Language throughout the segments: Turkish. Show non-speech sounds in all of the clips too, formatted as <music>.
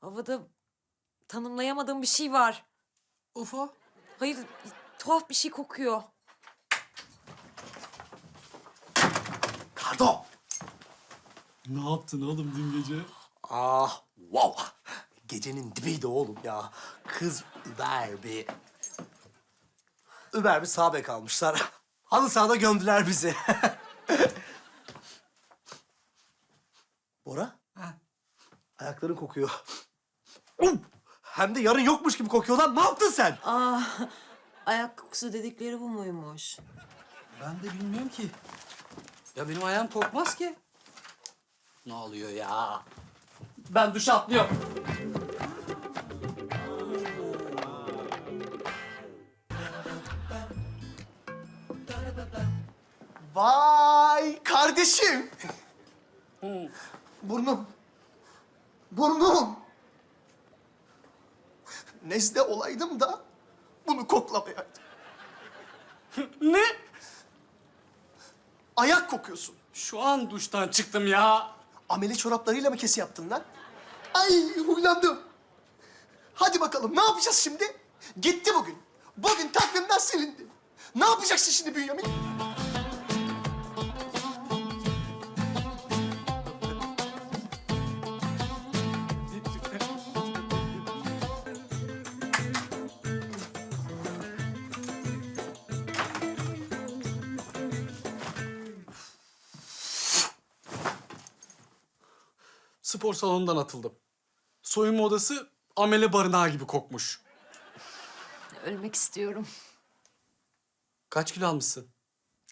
Havada tanımlayamadığım bir şey var. Ufo. Hayır, tuhaf bir şey kokuyor. Kardo. Ne yaptın oğlum dün gece? Ah wow. Gecenin dibiydi oğlum ya. Kız über bir... Über bir sağ bek almışlar. Halı sahada gömdüler bizi. <laughs> Bora? Ha. Ayakların kokuyor. <laughs> Hem de yarın yokmuş gibi kokuyor lan. Ne yaptın sen? Ah, ayak kokusu dedikleri bu muymuş? Ben de bilmiyorum ki. Ya benim ayağım kokmaz ki. Ne oluyor ya? Ben duşa atlıyorum. Vay kardeşim. Burnum. Burnum. Nezle olaydım da bunu koklamayaydım. Ne? Ayak kokuyorsun. Şu an duştan çıktım ya. Ameli çoraplarıyla mı kesi yaptın lan? Ay huylandım. Hadi bakalım ne yapacağız şimdi? Gitti bugün. Bugün takvimden silindi. Ne yapacaksın şimdi Bünyamin? Spor salonundan atıldım. Soyunma odası amele barınağı gibi kokmuş. Ölmek istiyorum. Kaç kilo almışsın?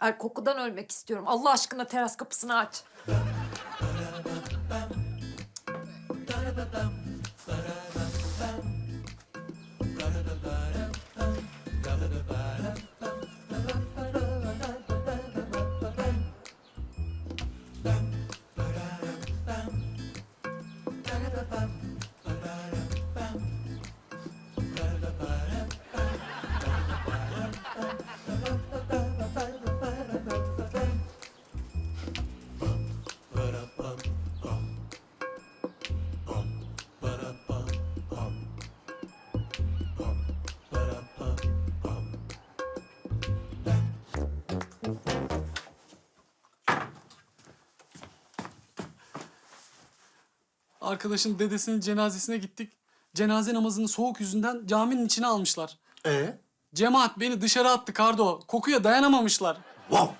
Ay kokudan ölmek istiyorum. Allah aşkına teras kapısını aç. Arkadaşın dedesinin cenazesine gittik. Cenaze namazını soğuk yüzünden caminin içine almışlar. Ee? Cemaat beni dışarı attı Kardo. Kokuya dayanamamışlar. Wow.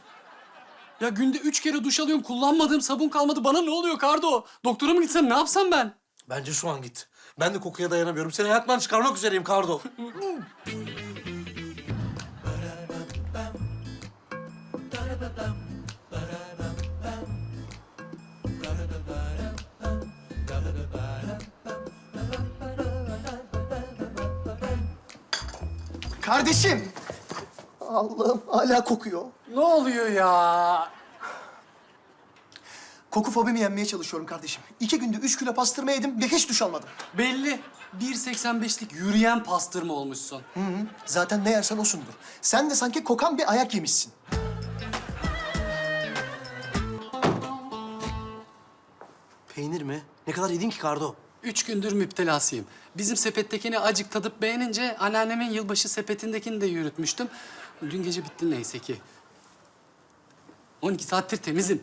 Ya günde üç kere duş alıyorum. Kullanmadığım sabun kalmadı. Bana ne oluyor Kardo? Doktora mı gitsem ne yapsam ben? Bence şu an git. Ben de kokuya dayanamıyorum. Seni hayattan çıkarmak üzereyim Kardo. <laughs> Kardeşim. Allah'ım hala kokuyor. Ne oluyor ya? Koku fobimi yenmeye çalışıyorum kardeşim. İki günde üç kilo pastırma yedim ve hiç duş almadım. Belli. 1.85'lik yürüyen pastırma olmuşsun. Hı hı. Zaten ne yersen osundur. Sen de sanki kokan bir ayak yemişsin. Peynir mi? Ne kadar yedin ki Kardo? Üç gündür müptelasıyım. Bizim sepettekini acık tadıp beğenince anneannemin yılbaşı sepetindekini de yürütmüştüm. Dün gece bitti neyse ki. 12 saattir temizim.